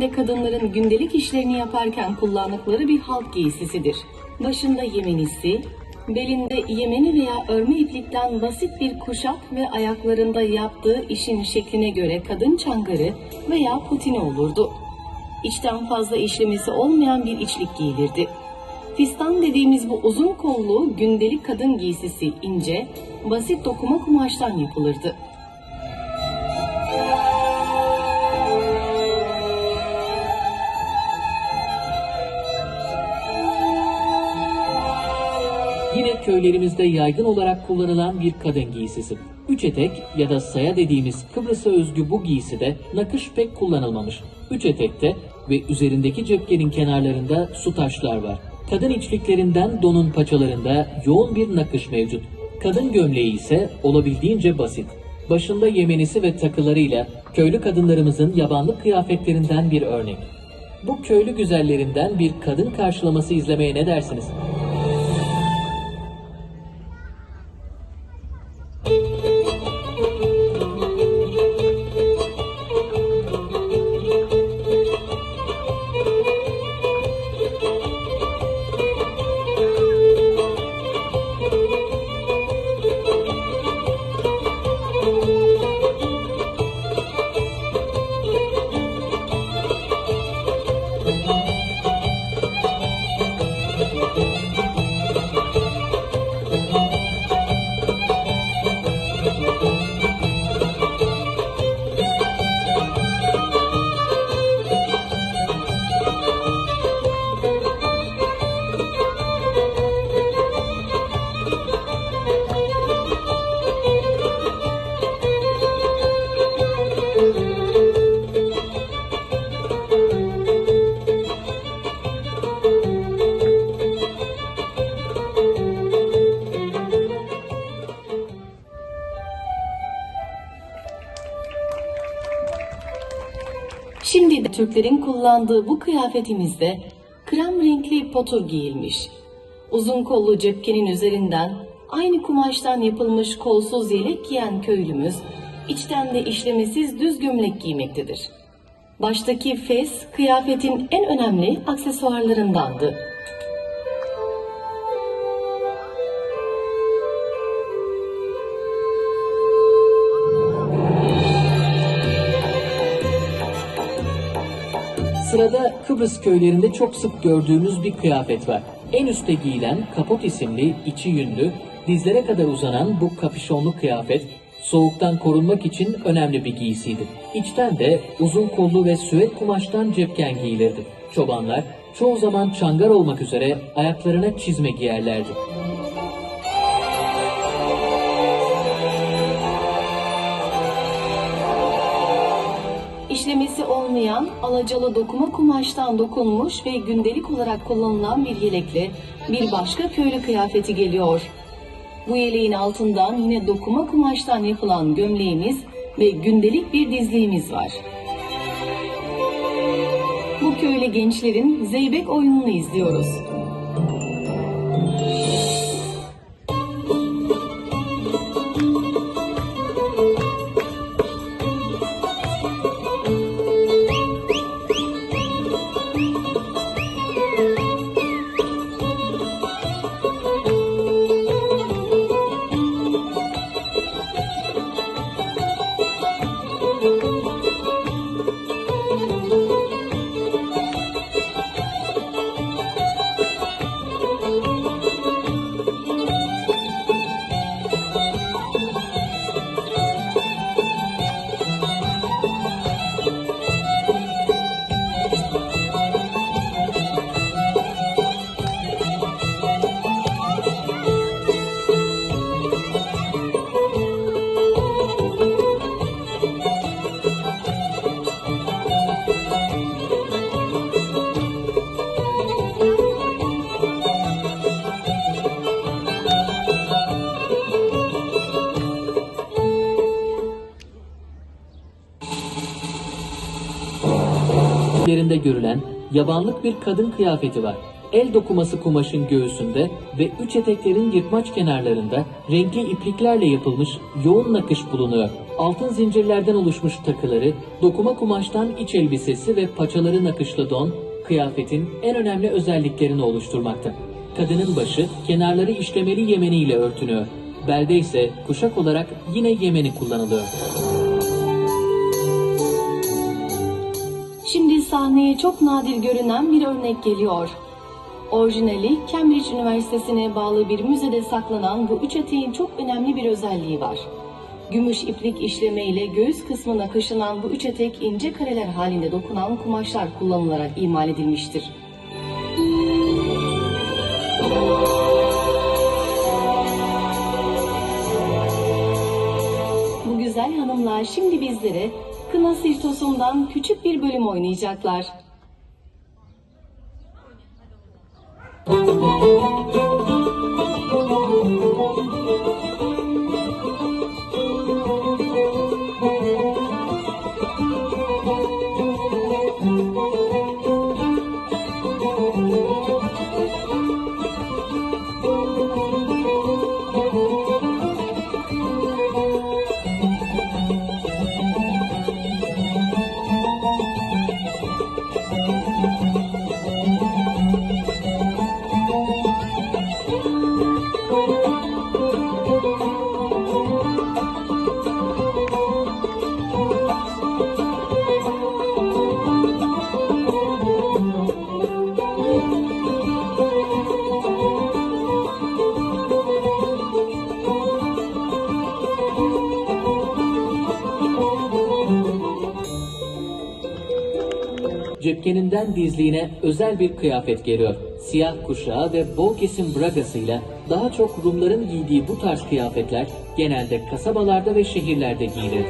köylerinde kadınların gündelik işlerini yaparken kullandıkları bir halk giysisidir. Başında yemenisi, belinde yemeni veya örme iplikten basit bir kuşak ve ayaklarında yaptığı işin şekline göre kadın çangarı veya putini olurdu. İçten fazla işlemesi olmayan bir içlik giyilirdi. Fistan dediğimiz bu uzun kollu gündelik kadın giysisi ince, basit dokuma kumaştan yapılırdı. Köylerimizde yaygın olarak kullanılan bir kadın giysisi. Üç etek ya da saya dediğimiz Kıbrıs'a özgü bu giyside nakış pek kullanılmamış. Üç etekte ve üzerindeki cepkenin kenarlarında su taşlar var. Kadın içliklerinden donun paçalarında yoğun bir nakış mevcut. Kadın gömleği ise olabildiğince basit. Başında yemenisi ve takılarıyla köylü kadınlarımızın yabanlık kıyafetlerinden bir örnek. Bu köylü güzellerinden bir kadın karşılaması izlemeye ne dersiniz? Şimdi de Türklerin kullandığı bu kıyafetimizde krem renkli potur giyilmiş. Uzun kollu cepkenin üzerinden aynı kumaştan yapılmış kolsuz yelek giyen köylümüz içten de işlemesiz düz gömlek giymektedir. Baştaki fes kıyafetin en önemli aksesuarlarındandı. Sırada Kıbrıs köylerinde çok sık gördüğümüz bir kıyafet var. En üstte giyilen kapot isimli, içi yünlü, dizlere kadar uzanan bu kapüşonlu kıyafet soğuktan korunmak için önemli bir giysiydi. İçten de uzun kollu ve süet kumaştan cepken giyilirdi. Çobanlar çoğu zaman çangar olmak üzere ayaklarına çizme giyerlerdi. İşlemesi olmayan alacalı dokuma kumaştan dokunmuş ve gündelik olarak kullanılan bir yelekle bir başka köylü kıyafeti geliyor. Bu yeleğin altından yine dokuma kumaştan yapılan gömleğimiz ve gündelik bir dizliğimiz var. Bu köylü gençlerin zeybek oyununu izliyoruz. Yerinde görülen yabanlık bir kadın kıyafeti var. el dokuması kumaşın göğsünde ve üç eteklerin yırtmaç kenarlarında renkli ipliklerle yapılmış yoğun nakış bulunuyor. Altın zincirlerden oluşmuş takıları, dokuma kumaştan iç elbisesi ve paçaları nakışlı don, kıyafetin en önemli özelliklerini oluşturmakta. Kadının başı kenarları işlemeli yemeniyle örtünüyor. Belde ise kuşak olarak yine yemeni kullanılıyor. Sahneye çok nadir görünen bir örnek geliyor. Orijinali Cambridge Üniversitesi'ne bağlı bir müzede saklanan bu üç eteğin çok önemli bir özelliği var. Gümüş iplik işleme ile göğüs kısmına kaşınan bu üç etek ince kareler halinde dokunan kumaşlar kullanılarak imal edilmiştir. Bu güzel hanımlar şimdi bizlere Kına Sirtos'undan küçük bir bölüm oynayacaklar. Cepkeninden dizliğine özel bir kıyafet geliyor. Siyah kuşağı ve bol kesim bragasıyla daha çok Rumların giydiği bu tarz kıyafetler genelde kasabalarda ve şehirlerde giyilir.